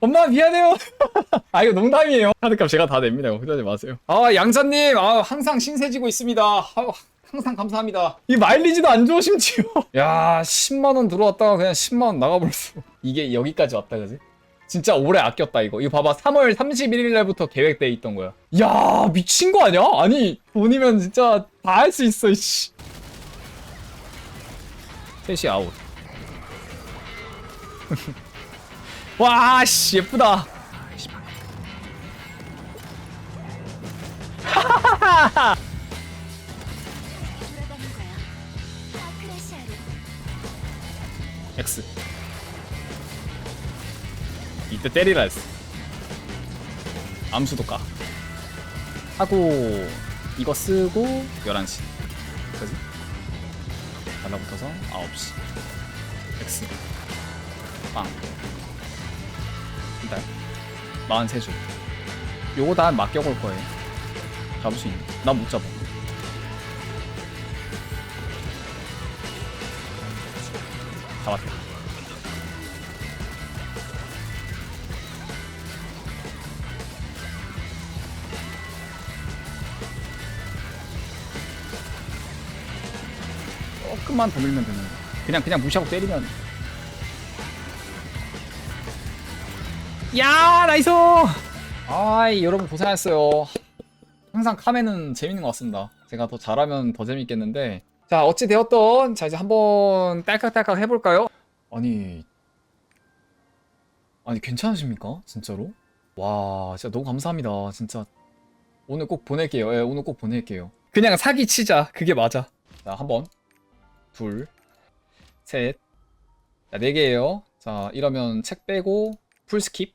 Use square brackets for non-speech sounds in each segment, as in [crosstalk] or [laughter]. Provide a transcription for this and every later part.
엄마 미안해요. [laughs] 아 이거 농담이에요. 카드값 제가 다 냅니다. 걱정하지 마세요. 아 양자님, 아 항상 신세지고 있습니다. 아, 항상 감사합니다. 이 마일리지도 안 좋아 심지어. [laughs] 야 10만 원 들어왔다가 그냥 10만 원 나가버렸어. 이게 여기까지 왔다 그지? 진짜 오래 아꼈다 이거. 이거 봐봐 3월 31일 날부터 계획돼 있던 거야. 야 미친 거 아니야? 아니 돈이면 진짜 다 할 수 있어. 씨. 셋이 아웃. [laughs] 와, 씨, 예쁘다. [laughs] X. 이때 때리라 했어. 암수도 까. 하고, 이거 쓰고, 11시. 그지? 달라붙어서 9시. X. 빵. 일단, 43줄. 요거 다 맡겨볼 거예요. 잡을 수 있는. 나못 잡아. 잡았다. 조금만 더 밀면 되는 거. 그냥 그냥 무시하고 때리면. 야 나이스. 아이 여러분 고생하셨어요. 항상 카메는 재밌는 것 같습니다. 제가 더 잘하면 더 재밌겠는데. 자 어찌 되었던 자 이제 한번 딸깍딸깍 해볼까요? 아니 아니 괜찮으십니까? 진짜로? 와 진짜 너무 감사합니다. 진짜 오늘 꼭 보낼게요. 예, 오늘 꼭 보낼게요. 그냥 사기 치자. 그게 맞아. 자 한번 둘, 셋, 자, 네 개예요. 자, 이러면 책 빼고 풀 스킵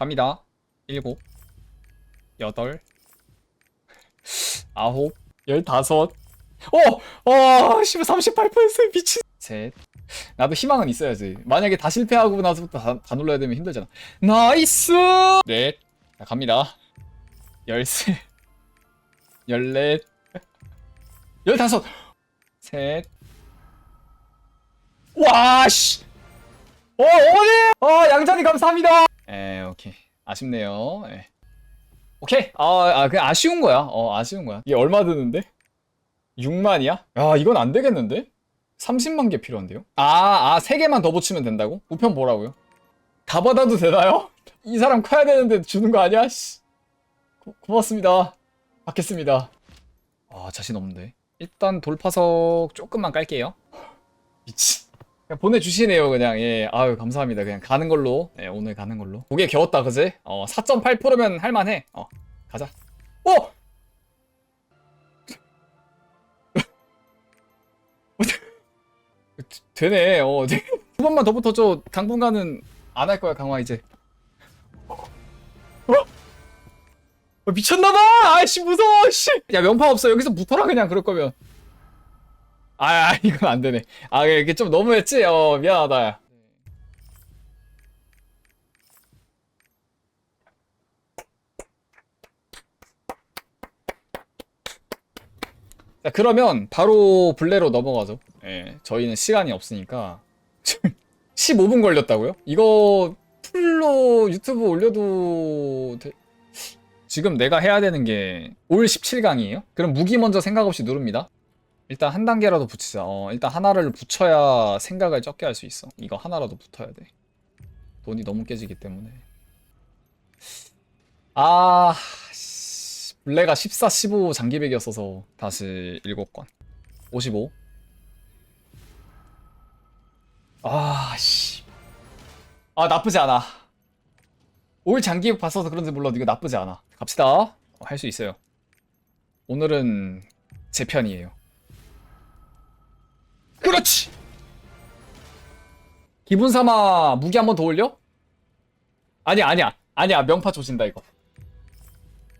갑니다. 일곱, 여덟, [laughs] 아홉, 열다섯. 어, 어, 씨발 38% 미친. 셋. 나도 희망은 있어야지. 만약에 다 실패하고 나서부터 다, 다 눌러야 되면 힘들잖아. 나이스. 넷. 자, 갑니다. 열세, [laughs] 열넷, [laughs] 열다섯, 셋. 와, 씨. 어, 어머니! 어, 양자님 감사합니다. 에, 오케이. 아쉽네요. 에. 오케이. 아, 아, 그냥 아쉬운 거야. 어, 아쉬운 거야. 이게 얼마 드는데? 6만이야? 야, 이건 안 되겠는데? 30만 개 필요한데요? 아, 아, 3개만 더 붙이면 된다고? 우편 뭐라고요? 다 받아도 되나요? 이 사람 커야 되는데 주는 거 아니야? 씨. 고, 고맙습니다. 받겠습니다. 아, 자신 없는데. 일단 돌파석 조금만 깔게요. [laughs] 미친. 그냥 보내주시네요, 그냥. 예. 아유, 감사합니다. 그냥 가는 걸로. 네, 오늘 가는 걸로. 고개 겨웠다, 그지? 어, 4.8%면 할만해. 어, 가자. 어! [laughs] 되네. 어, 네. 두 번만 더 붙어줘. 당분간은 안 할 거야, 강화 이제. 어? 어, 미쳤나봐! 아이씨, 무서워, 씨! 야, 명파 없어. 여기서 붙어라, 그냥, 그럴 거면. 아, 아, 이건 안 되네. 아, 이게 좀 너무했지? 어, 미안하다. 자, 그러면 바로 블레로 넘어가죠. 예, 저희는 시간이 없으니까. [laughs] 15분 걸렸다고요? 이거 풀로 유튜브 올려도 돼- 지금 내가 해야 되는 게 올 17강이에요? 그럼 무기 먼저 생각 없이 누릅니다. 일단 한 단계라도 붙이자. 어, 일단 하나를 붙여야 생각을 적게 할 수 있어. 이거 하나라도 붙어야 돼. 돈이 너무 깨지기 때문에. 아, 씨. 블레가 14, 15 장기백이었어서 다시 7건. 55. 아, 씨. 아, 나쁘지 않아. 올 장기백 봤어서 그런지 몰라도 이거 나쁘지 않아. 갑시다. 할 수 있어요. 오늘은 제 편이에요. 그렇지! 기분 삼아 무기 한 번 더 올려? 아니야, 아니야. 아니야, 명파 조진다, 이거.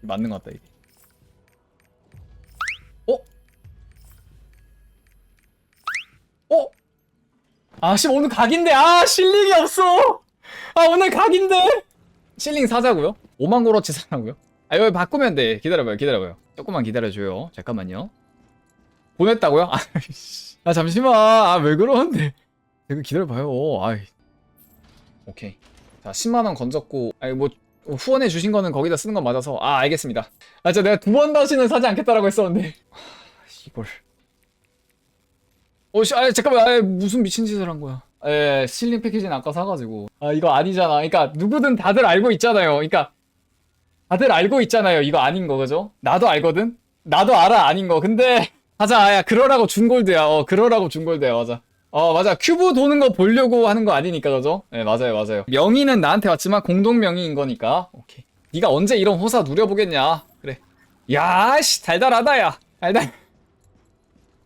맞는 것 같다, 이게. 어? 어? 아, 씨, 오늘 각인데. 아, 실링이 없어! 아, 오늘 각인데! 실링 사자고요? 5만 고로치 사라고요? 아, 여기 바꾸면 돼. 기다려봐요, 기다려봐요. 조금만 기다려줘요. 잠깐만요. 보냈다고요? 아이씨. [laughs] 아, 잠시만. 아, 왜 그러는데. 이거 기다려봐요. 아이. 오케이. 자 10만원 건졌고 아니 뭐 후원해 주신 거는 거기다 쓰는 건 맞아서 아 알겠습니다 아 진짜 내가 두 번 다시는 사지 않겠다라고 했었는데 하, 이걸 어 씨 아 잠깐만 아 무슨 미친 짓을 한 거야 에 실링 패키지는 아까 사가지고 아 이거 아니잖아 그러니까 누구든 다들 알고 있잖아요 그러니까 다들 알고 있잖아요 이거 아닌 거 그죠 나도 알거든 나도 알아 아닌 거 근데 맞아 야 그러라고 준 골드야. 어 그러라고 준 골드야 맞아. 어 맞아. 큐브 도는 거 보려고 하는 거 아니니까 그죠? 네 맞아요 맞아요. 명의는 나한테 왔지만 공동 명의인 거니까. 오케이. 네가 언제 이런 호사 누려보겠냐? 그래. 야씨 달달하다 야. 달달.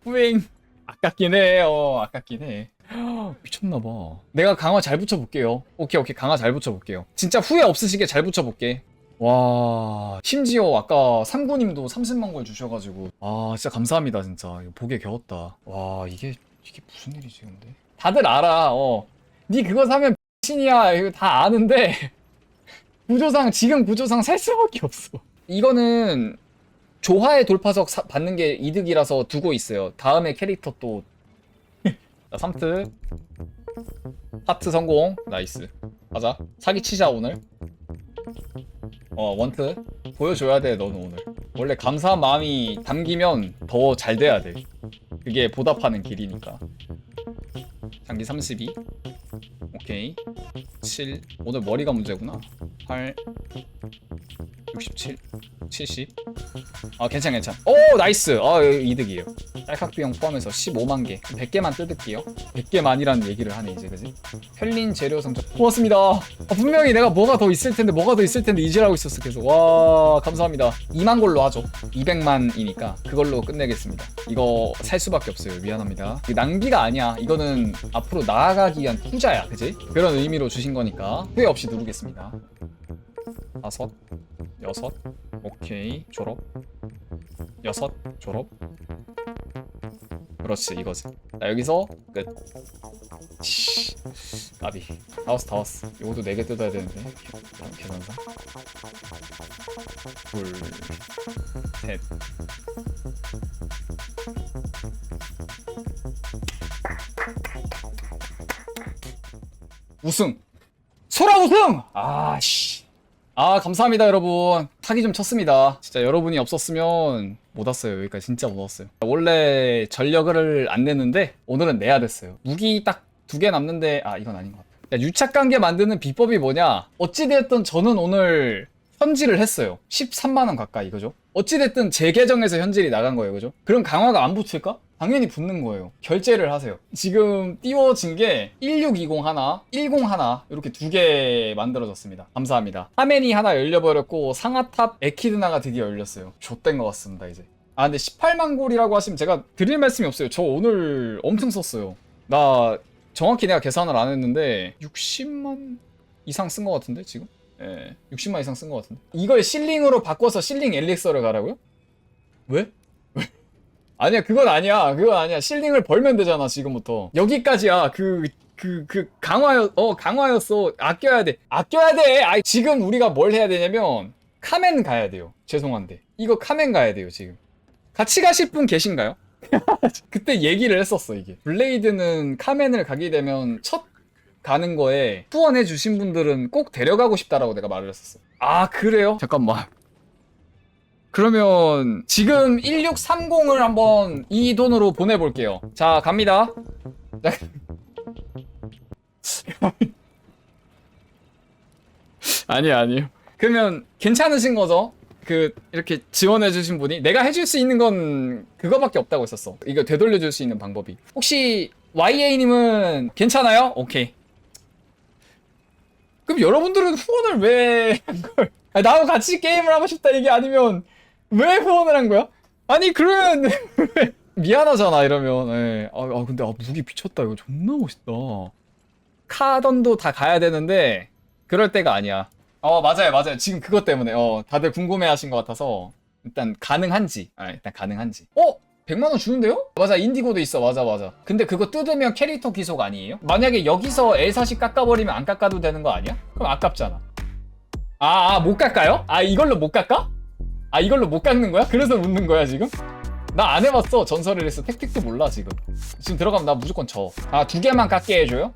후행 아깝긴 해어 아깝긴 해. [gasps] 미쳤나봐. 내가 강화 잘 붙여볼게요. 오케이 오케이. 강화 잘 붙여볼게요. 진짜 후회 없으시게 잘 붙여볼게 와 심지어 아까 상구님도 30만 걸 주셔가지고. 아 진짜 감사합니다 진짜. 이거 보게 겨웠다. 와 이게 이게 무슨 일이지 근데? 다들 알아 어니 그거 사면 신이야. 이거 다 아는데 [laughs] 구조상 지금 구조상 살 수밖에 없어. 이거는 조화의 돌파석 사- 받는 게 이득이라서 두고 있어요. 다음에 캐릭터 또. [laughs] 자, 3트. 하트 성공. 나이스. 가자. 사기 치자 오늘 어 원트. 보여줘야 돼 너는 오늘. 원래 감사한 마음이 담기면 더 잘 돼야 돼. 그게 보답하는 길이니까. 장기 32 오케이 7 오늘 머리가 문제구나. 8 67 70아 괜찮 괜찮 오 나이스. 아 이득이에요. 딸깍 비용 포함해서 15만 개. 100개만 뜯을게요. 100개만이라는 얘기를 하네 이제 그지? 펠린 재료 성적 고맙습니다. 아, 분명히 내가 뭐가 더 있을 텐데 뭐가 더 있을 텐데 이질하고 있었어 계속. 와 감사합니다. 2만 걸로 하죠. 200만이니까 그걸로 끝내겠습니다. 이거 살 수밖에 없어요. 미안합니다. 낭비가 아니야. 이거는 앞으로 나아가기 위한 투자야 그지? 그런 의미로 주신 거니까 후회 없이 누르겠습니다. 다섯 여섯 오케이 졸업. 여섯 졸업. 그렇지 이거지. 자 여기서 끝. 씨, 까비. 다 왔어 다 왔어. 이것도 4개 뜯어야 되는데. 계산상 둘 셋. 우승 소라 우승! 아 씨. 아 감사합니다 여러분. 사기 좀 쳤습니다. 진짜 여러분이 없었으면 못 왔어요. 여기까지 진짜 못 왔어요. 원래 전력을 안 냈는데 오늘은 내야 됐어요. 무기 딱 두 개 남는데 아 이건 아닌 것 같아. 야, 유착 관계 만드는 비법이 뭐냐? 어찌됐든 저는 오늘 현질을 했어요. 13만원 가까이 그죠? 어찌됐든 제 계정에서 현질이 나간 거예요 그죠? 그럼 강화가 안 붙을까? 당연히 붙는 거예요. 결제를 하세요. 지금 띄워진 게 1620 하나, 10 하나 이렇게 두 개 만들어졌습니다. 감사합니다. 화면이 하나 열려버렸고 상하탑 에키드나가 드디어 열렸어요. 좆된 것 같습니다 이제. 아 근데 18만 골이라고 하시면 제가 드릴 말씀이 없어요. 저 오늘 엄청 썼어요. 나 정확히 내가 계산을 안 했는데 60만 이상 쓴 것 같은데 지금? 예, 60만 이상 쓴 것 같은데. 이걸 실링으로 바꿔서 실링 엘릭서를 가라고요? 왜? 아니야 그건 아니야. 그건 아니야. 실링을 벌면 되잖아 지금부터. 여기까지야. 그 그 그 강화였 어 강화였어 아껴야 돼. 아껴야 돼! 아이 지금 우리가 뭘 해야 되냐면 카멘 가야 돼요. 죄송한데. 이거 카멘 가야 돼요 지금. 같이 가실 분 계신가요? [laughs] 그때 얘기를 했었어 이게. 블레이드는 카멘을 가게 되면 첫 가는 거에 후원해 주신 분들은 꼭 데려가고 싶다라고 내가 말을 했었어. 아 그래요? 잠깐만 그러면 지금 1630을 한번 이 돈으로 보내볼게요. 자 갑니다. [laughs] 아니요 아니요. 그러면 괜찮으신 거죠? 그 이렇게 지원해 주신 분이 내가 해줄 수 있는 건 그거밖에 없다고 했었어. 이거 되돌려 줄 수 있는 방법이. 혹시 YA님은 괜찮아요? 오케이. 그럼 여러분들은 후원을 왜 한 걸? 아니, 나하고 같이 게임을 하고 싶다 이게 아니면 왜 후원을 한 거야? 아니 그러면 [laughs] 미안하잖아 이러면 예. 아, 아, 근데 아, 무기 미쳤다 이거 존나 멋있다 카던도 다 가야 되는데 그럴 때가 아니야 어 맞아요 맞아요 지금 그것 때문에 어 다들 궁금해하신 것 같아서 일단 가능한지 아 일단 가능한지 어? 100만 원 주는데요? 맞아 인디고도 있어 맞아 맞아 근데 그거 뜯으면 캐릭터 기속 아니에요? 만약에 여기서 L40 깎아버리면 안 깎아도 되는 거 아니야? 그럼 아깝잖아 아, 아, 못 깎아요? 아, 이걸로 못 깎아? 아, 이걸로 못 깎는 거야? 그래서 묻는 거야, 지금? 나 안 해봤어, 전설을 해서 택틱도 몰라, 지금. 지금 들어가면 나 무조건 져. 아, 두 개만 깎게 해줘요?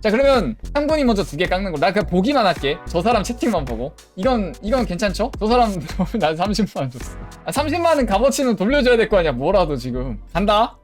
자 그러면 상군이 먼저 두 개 깎는 거. 나 그냥 보기만 할게. 저 사람 채팅만 보고. 이건 이건 괜찮죠? 저 사람 [laughs] 난 30만 원 줬어. 아, 30만 원 값어치는 돌려줘야 될 거 아니야. 뭐라도 지금 간다.